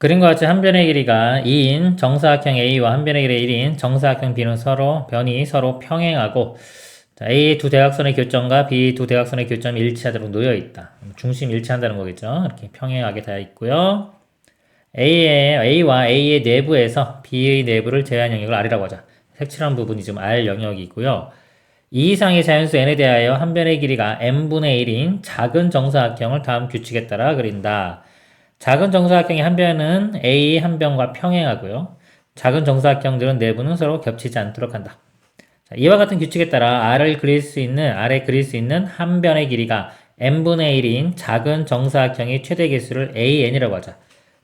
그림과 같이 한 변의 길이가 2인 정사각형 A와 한 변의 길이 1인 정사각형 B는 서로 변이 서로 평행하고 자, A의 두 대각선의 교점과 B의 두 대각선의 교점이 일치하도록 놓여 있다. 중심 일치한다는 거겠죠. 이렇게 평행하게 되어 있고요. A의, A와 A의 내부에서 B의 내부를 제한 영역을 R이라고 하자. 색칠한 부분이 지금 R 영역이고요. 이 이상의 자연수 n에 대하여 한 변의 길이가 n분의 1인 작은 정사각형을 다음 규칙에 따라 그린다. 작은 정사각형의 한 변은 A 한 변과 평행하고요. 작은 정사각형들은 내부는 서로 겹치지 않도록 한다. 자, 이와 같은 규칙에 따라 R을 그릴 수 있는, R에 그릴 수 있는 한 변의 길이가 n분의 1인 작은 정사각형의 최대 개수를 AN이라고 하자.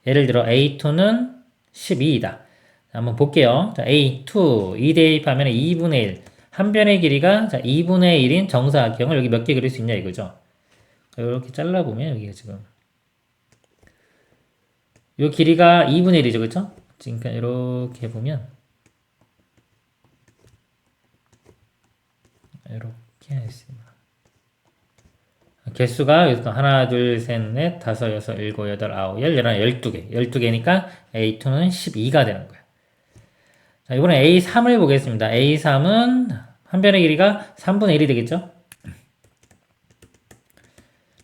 예를 들어 A2는 12이다. 한번 볼게요. 자, A2, 2 대입하면 2분의 1. 한 변의 길이가 자, 2분의 1인 정사각형을 여기 몇 개 그릴 수 있냐 이거죠. 이렇게 잘라보면 여기가 지금 요 길이가 2분의 1이죠. 그쵸? 그러니까 이렇게 보면 이렇게 했습니다. 개수가 여기서 하나, 둘, 셋, 넷, 다섯, 여섯, 일곱, 여덟, 아홉, 열, 열하나, 열두 개. 열두 개니까 A2는 12가 되는 거예요. 자, 이번에 A3을 보겠습니다. A3은 한 변의 길이가 3분의 1이 되겠죠?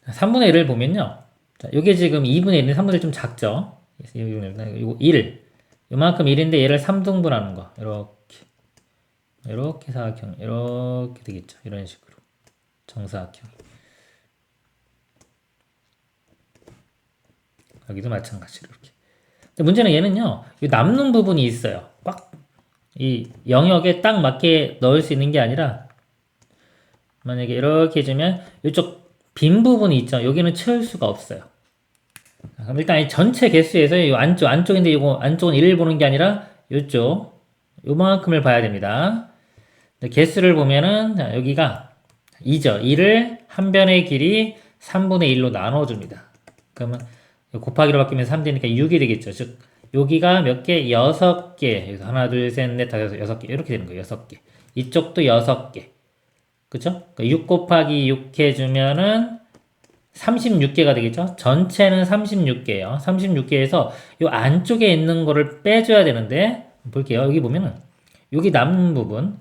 3분의 1을 보면요. 자, 요게 지금 2분의 1인데 3분의 1 좀 작죠? 이거 1. 요만큼 1인데 얘를 3등분하는 거. 이렇게. 이렇게 사각형. 이렇게 되겠죠. 이런 식으로. 정사각형. 여기도 마찬가지로 이렇게. 근데 문제는 얘는요. 이 남는 부분이 있어요. 꽉. 이 영역에 딱 맞게 넣을 수 있는 게 아니라 만약에 이렇게 해주면 이쪽 빈 부분이 있죠. 여기는 채울 수가 없어요. 그럼 일단 이 전체 개수에서 이 안쪽, 안쪽인데 이거 안쪽은 1을 보는 게 아니라 이쪽, 요만큼을 봐야 됩니다. 개수를 보면은 자, 여기가 2죠. 2를 한 변의 길이 3분의 1로 나눠줍니다. 그러면 곱하기로 바뀌면 3되니까 6이 되겠죠. 즉, 여기가 몇 개? 6개. 여기서 하나, 둘, 셋, 넷, 다섯, 여섯, 여섯 개. 이렇게 되는 거예요. 6개. 이쪽도 6개. 그쵸? 그러니까 6 곱하기 6 해주면은 36개가 되겠죠? 전체는 36개예요. 36개에서 이 안쪽에 있는 거를 빼줘야 되는데 볼게요. 여기 보면은 여기 남는 부분,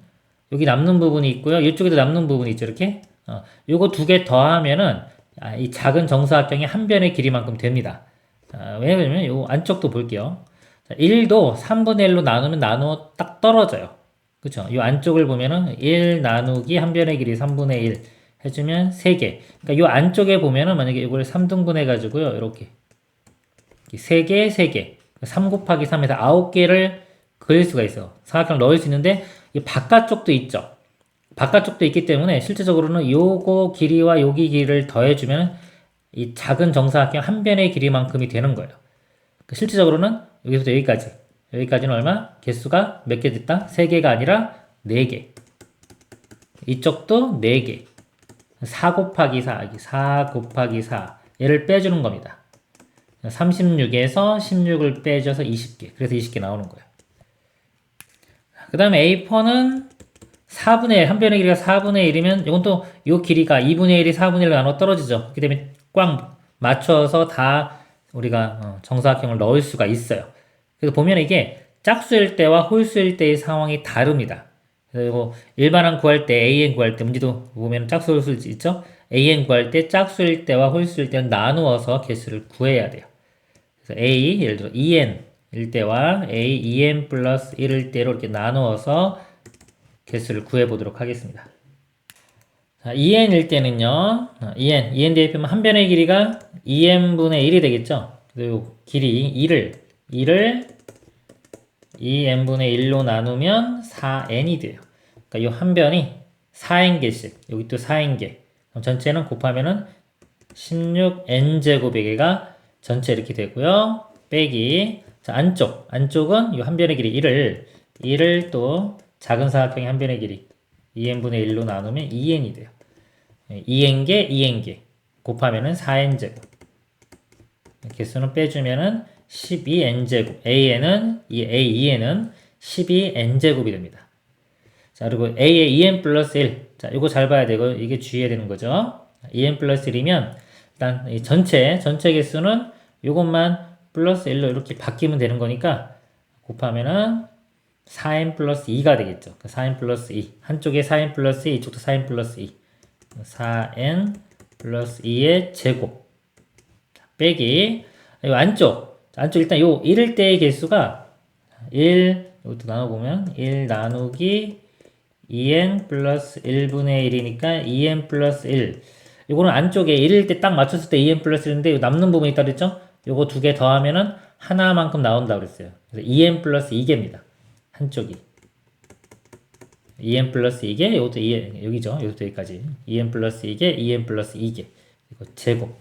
여기 남는 부분이 있고요. 이쪽에도 남는 부분이 있죠. 이렇게. 어, 요거 두 개 더하면은 아, 이 작은 정사각형이 한 변의 길이만큼 됩니다. 자, 왜냐면 요 안쪽도 볼게요. 자, 1도 3분의 1로 나누면 나누어 딱 떨어져요. 그쵸? 이 안쪽을 보면은 1 나누기 한 변의 길이 3분의 1 해주면 3개. 그러니까 이 안쪽에 보면은 만약에 이걸 3등분 해가지고요. 이렇게. 3개, 3개. 3 곱하기 3에서 9개를 그릴 수가 있어. 사각형을 넣을 수 있는데 이 바깥쪽도 있죠. 바깥쪽도 있기 때문에 실제적으로는 요거 길이와 여기 길이를 더해주면 이 작은 정사각형 한 변의 길이만큼이 되는 거예요. 그러니까 실제적으로는 여기서부터 여기까지. 여기까지는 얼마? 개수가 몇 개 됐다? 3개가 아니라 4개. 이쪽도 4개. 4 곱하기 4, 4 곱하기 4. 얘를 빼주는 겁니다. 36에서 16을 빼줘서 20개. 그래서 20개 나오는 거예요. 그 다음에 A4는 4분의 1, 한 변의 길이가 4분의 1이면 이건 또 이 길이가 2분의 1이 4분의 1로 나눠 떨어지죠. 그렇기 때문에 꽉 맞춰서 다 우리가 어, 정사각형을 넣을 수가 있어요. 그래서 보면 이게 짝수일 때와 홀수일 때의 상황이 다릅니다. 그리고 일반항 구할 때 AN 구할 때 문제도 보면 짝수 홀수 있죠? AN 구할 때 짝수일 때와 홀수일 때는 나누어서 개수를 구해야 돼요. 그래서 A 예를 들어 EN일 때와 A, EN 플러스 1일 때로 이렇게 나누어서 개수를 구해 보도록 하겠습니다. 자, EN일 때는요, EN, EN 대입하면 한 변의 길이가 EN분의 1이 되겠죠? 그리고 길이 2를, 2를 2n분의 1로 나누면 4n이 돼요. 그러니까 이 한 변이 4n개씩, 여기 또 4n개. 그럼 전체는 곱하면은 16n제곱에게가 전체 이렇게 되고요. 빼기. 자, 안쪽. 안쪽은 이 한 변의 길이 1을, 1을 또 작은 사각형의 한 변의 길이 2n분의 1로 나누면 2n이 돼요. 2n개, 2n개. 곱하면은 4n제곱. 개수는 빼주면은 12n제곱. a는, 이 a2n은 12n제곱이 됩니다. 자, 그리고 a의 2n 플러스 1. 자, 이거 잘 봐야 되고, 이게 주의해야 되는 거죠. 2n 플러스 1이면, 일단, 이 전체, 전체 개수는 이것만 플러스 1로 이렇게 바뀌면 되는 거니까 곱하면은 4n 플러스 2가 되겠죠. 4n 플러스 2. 한쪽에 4n 플러스 2, 이쪽도 4n 플러스 2. 4n 플러스 2의 제곱. 자, 빼기. 이 안쪽. 안쪽 일단 요 1일 때의 개수가 1, 이것도 나눠보면 1 나누기 2n 플러스 1분의 1이니까 2n 플러스 1. 이거는 안쪽에 1일 때 딱 맞췄을 때 2n 플러스 1인데 남는 부분이 있다 그랬죠? 요거 두 개 더하면은 하나만큼 나온다 그랬어요. 그래서 2n 플러스 2개입니다. 한쪽이. 2n 플러스 2개, 이것도 2n, 여기죠. 이것도 여기까지. 2n 플러스 2개, 2n 플러스 2개. 이거 제곱.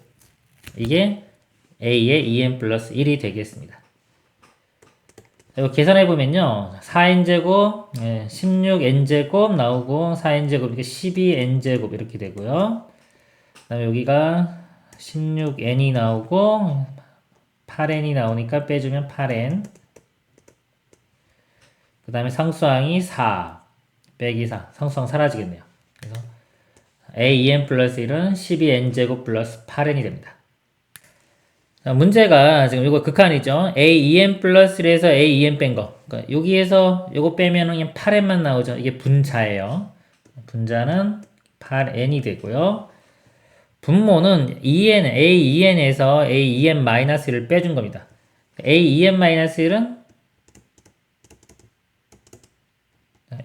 이게 a의 2n 플러스 1이 되겠습니다. 이거 계산해보면요. 4n제곱, 16n제곱 나오고, 4n제곱, 이렇게 12n제곱 이렇게 되고요. 그 다음에 여기가 16n이 나오고, 8n이 나오니까 빼주면 8n. 그 다음에 상수항이 4, 빼기 4. 상수항 사라지겠네요. 그래서 a2n 플러스 1은 12n제곱 플러스 8n이 됩니다. 자, 문제가 지금 이거 극한이죠. a2n 플러스 1에서 a2n 뺀 거. 그러니까 여기에서 이거 빼면은 그냥 8n만 나오죠. 이게 분자예요. 분자는 8n이 되고요. 분모는 2n, a2n에서 a2n-1을 빼준 겁니다. a2n-1은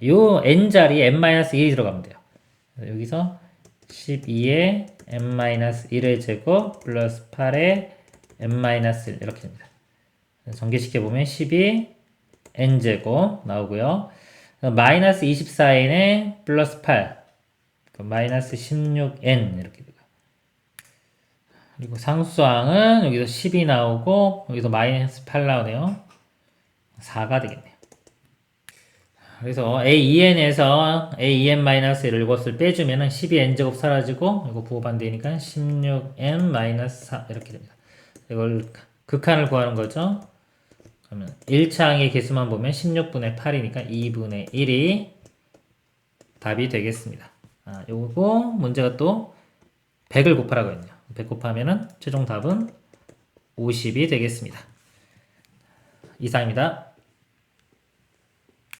요 n 자리에 n-1이 들어가면 돼요. 여기서 12에 n-1의 제곱 플러스 8에 n-1 이렇게 됩니다. 전개시켜 보면 12 n 제곱 나오고요. 마이너스 24n에 플러스 8 마이너스 16n 이렇게 되고 그리고 상수항은 여기서 10이 나오고 여기서 마이너스 8 나오네요. 4가 되겠네요. 그래서 a2n에서 a2n-1을 이것을 빼주면 은 12n제곱 사라지고 이거 부호반대니까 16n-4 이렇게 됩니다. 이걸 극한을 구하는 거죠. 그러면 1차 항의 개수만 보면 16분의 8이니까 2분의 1이 답이 되겠습니다. 아, 요거 문제가 또 100을 곱하라고 했네요. 100 곱하면은 최종 답은 50이 되겠습니다. 이상입니다.